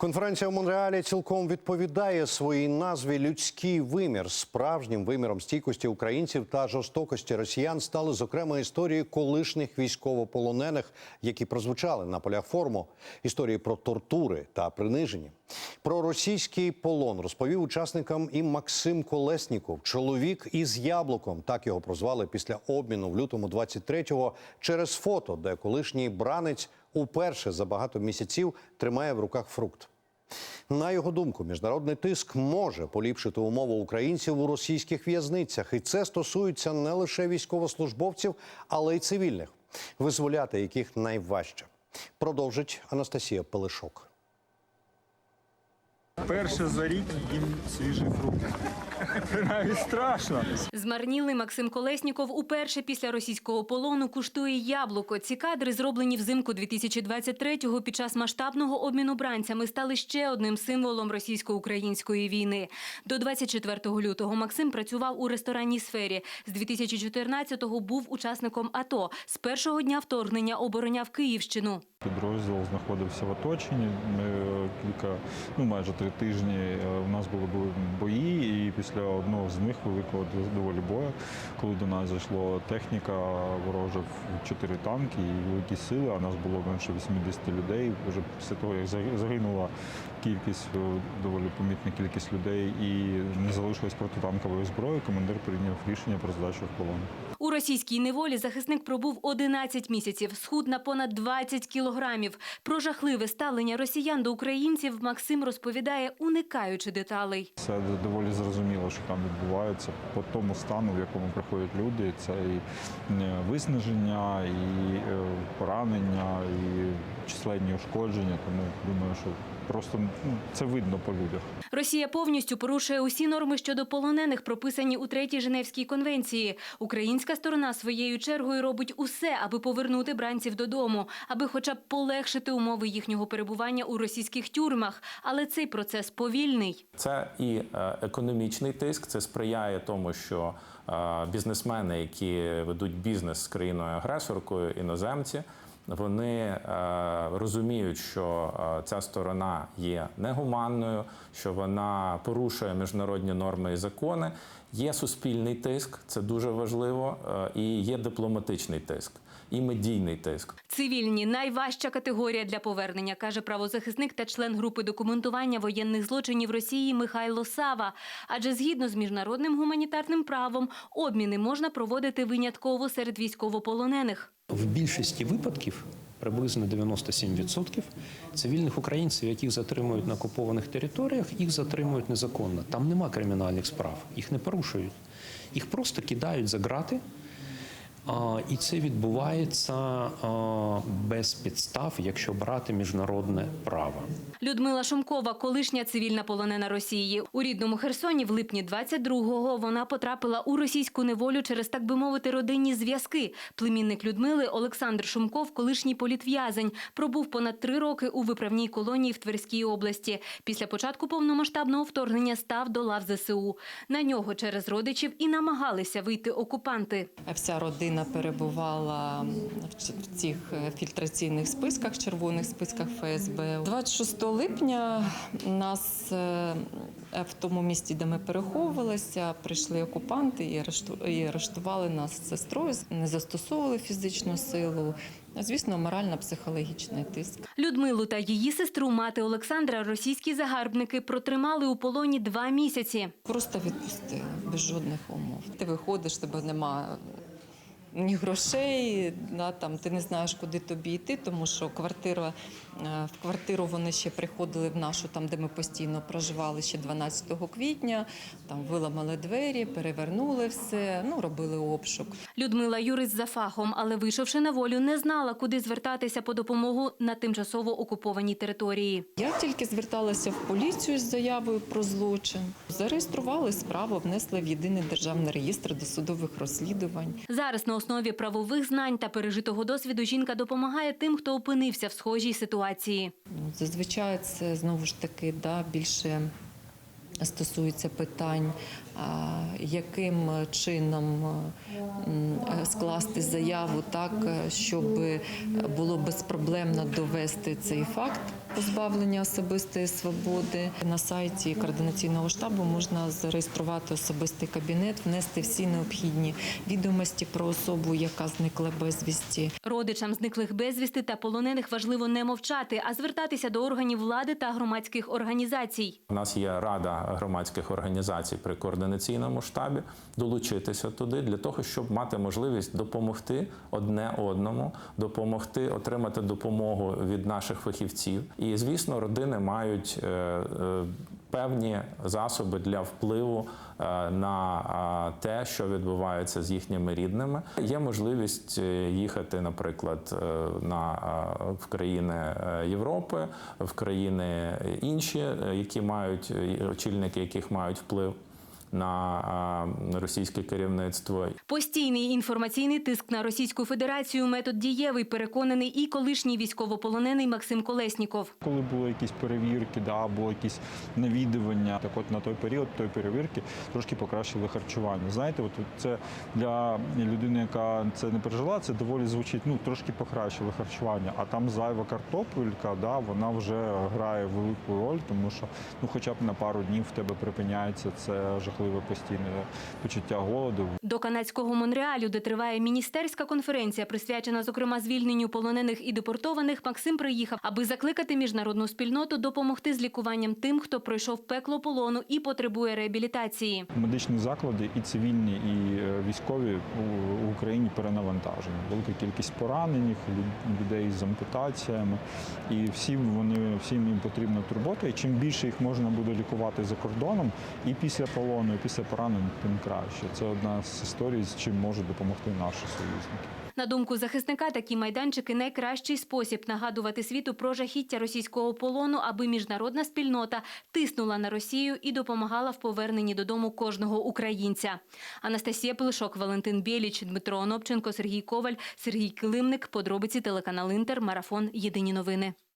Конференція в Монреалі цілком відповідає своїй назві людський вимір. Справжнім виміром стійкості українців та жорстокості росіян стали зокрема історії колишніх військовополонених, які прозвучали на полях форуму. Історії про тортури та приниження. Про російський полон розповів учасникам і Максим Колесніков, чоловік із яблуком. Так його прозвали після обміну в лютому 23-го через фото, де колишній бранець уперше за багато місяців тримає в руках фрукт. На його думку, міжнародний тиск може поліпшити умови українців у російських в'язницях, і це стосується не лише військовослужбовців, але й цивільних, визволяти яких найважче. Продовжить Анастасія Пелешок. Перше за рік їм свіжий Навіть страшно. Змарнілий Максим Колесніков уперше після російського полону куштує яблуко. Ці кадри, зроблені взимку 2023-го під час масштабного обміну бранцями, стали ще одним символом російсько-української війни. До 24 лютого Максим працював у ресторанній сфері. З 2014-го був учасником АТО. З першого дня вторгнення обороняв Київщину. Підрозділ знаходився в оточенні. Ми кілька, ну майже три тижні е, у нас були бої, і після одного з них великого доволі бою, коли до нас зайшла техніка ворожа в чотири танки і великі сили, а нас було менше 80 людей. Вже після того, як загинула кількість, е, доволі помітна кількість людей, і не залишилось протитанкової зброї, командир прийняв рішення про здачу в полон. Російській неволі захисник пробув 11 місяців, схуд на понад 20 кілограмів. Про жахливе ставлення росіян до українців Максим розповідає, уникаючи деталей. Це доволі зрозуміло, що там відбувається по тому стану, в якому приходять люди. Це і е, виснаження, і е, поранення, і численні ушкодження. Тому думаю, що просто ну, це видно по людях. Росія повністю порушує усі норми щодо полонених, прописані у третій Женевській конвенції. Українська сторона своєю чергою робить усе, аби повернути бранців додому, аби хоча б полегшити умови їхнього перебування у російських тюрмах. Але цей процес повільний. Це і е, економічний тиск, це сприяє тому, що е, бізнесмени, які ведуть бізнес з країною агресоркою, іноземці, вони е, розуміють, що е, ця сторона є негуманною, що вона порушує міжнародні норми і закони. Є суспільний тиск, це дуже важливо, е, і є дипломатичний тиск, і медійний тиск. Цивільні найважча категорія для повернення, каже правозахисник та член групи документування воєнних злочинів Росії Михайло Сава. Адже згідно з міжнародним гуманітарним правом обміни можна проводити винятково серед військовополонених. В більшості випадків, приблизно 97%, цивільних українців, яких затримують на окупованих територіях, їх затримують незаконно. Там нема кримінальних справ, їх не порушують. Їх просто кидають за грати. І це відбувається без підстав, якщо брати міжнародне право. Людмила Шумкова, колишня цивільна полонена Росії. У рідному Херсоні в липні 22-го вона потрапила у російську неволю через, так би мовити, родинні зв'язки. Племінник Людмили Олександр Шумков, колишній політв'язень, пробув понад три роки у виправній колонії в Тверській області. Після початку повномасштабного вторгнення став до лав ЗСУ. На нього через родичів і намагалися вийти окупанти. Вся родина перебувала в цих е, фільтраційних списках, червоних списках ФСБ. 26 липня нас е, в тому місті, де ми переховувалися, прийшли окупанти і арешту- і арештували нас з сестрою. Не застосовували фізичну силу. Звісно, морально-психологічний тиск. Людмилу та її сестру, мати Олександра, російські загарбники протримали у полоні два місяці. Просто відпустили без жодних умов. Ти виходиш, тебе немає ні грошей, да, там, ти не знаєш, куди тобі йти, тому що квартира, е, в квартиру вони ще приходили в нашу, там, де ми постійно проживали ще 12 квітня, там виламали двері, перевернули все, ну, робили обшук. Людмила юрист за фахом, але вийшовши на волю, не знала, куди звертатися по допомогу на тимчасово окупованій території. Я тільки зверталася в поліцію з заявою про злочин. Зареєстрували справу, внесли в єдиний державний реєстр досудових розслідувань. Зараз на основі правових знань та пережитого досвіду жінка допомагає тим, хто опинився в схожій ситуації. Зазвичай це знову ж таки да, більше стосується питань, яким чином скласти заяву так, щоб було безпроблемно довести цей факт Позбавлення особистої свободи на сайті координаційного штабу можна зареєструвати особистий кабінет, внести всі необхідні відомості про особу, яка зникла безвісті. Родичам зниклих безвісти та полонених важливо не мовчати, а звертатися до органів влади та громадських організацій. У нас є рада громадських організацій при координаційному штабі. Долучитися туди для того, щоб мати можливість допомогти одне одному, допомогти отримати допомогу від наших фахівців. І звісно, родини мають е, е, певні засоби для впливу е, на е, те, що відбувається з їхніми рідними. Є можливість е, їхати, наприклад, на в країни Європи, в країни інші, які мають очільники, яких мають вплив на російське керівництво. Постійний інформаційний тиск на Російську Федерацію метод дієвий, переконаний і колишній військовополонений Максим Колесніков. Коли були якісь перевірки, да, або якісь навідування, так от на той період, той перевірки трошки покращили харчування. Знаєте, от це для людини, яка це не пережила, це доволі звучить, ну трошки покращили харчування. А там зайва картопелька, да, вона вже грає велику роль, тому що ну хоча б на пару днів в тебе припиняється це жахливе постійне почуття голоду. До канадського Монреалю, де триває міністерська конференція, присвячена зокрема звільненню полонених і депортованих, Максим приїхав, аби закликати міжнародну спільноту допомогти з лікуванням тим, хто пройшов пекло полону і потребує реабілітації. Медичні заклади і цивільні, і е, військові в Україні перенавантажені. Велика кількість поранених, людей з ампутаціями. І всім вони всім їм потрібна турбота. І чим більше їх можна буде лікувати за кордоном, і після полону, і після поранень, тим краще. Це одна з історій, з чим можуть допомогти наші союзники. На думку захисника, такі майданчики найкращий спосіб нагадувати світу про жахіття російського полону, аби міжнародна спільнота тиснула на Росію і допомагала в поверненні додому кожного українця. Анастасія Пилишок, Валентин Біліч, Дмитро Онопченко, Сергій Коваль, Сергій Килимник. Подробиці телеканал Інтер. Марафон. Єдині новини.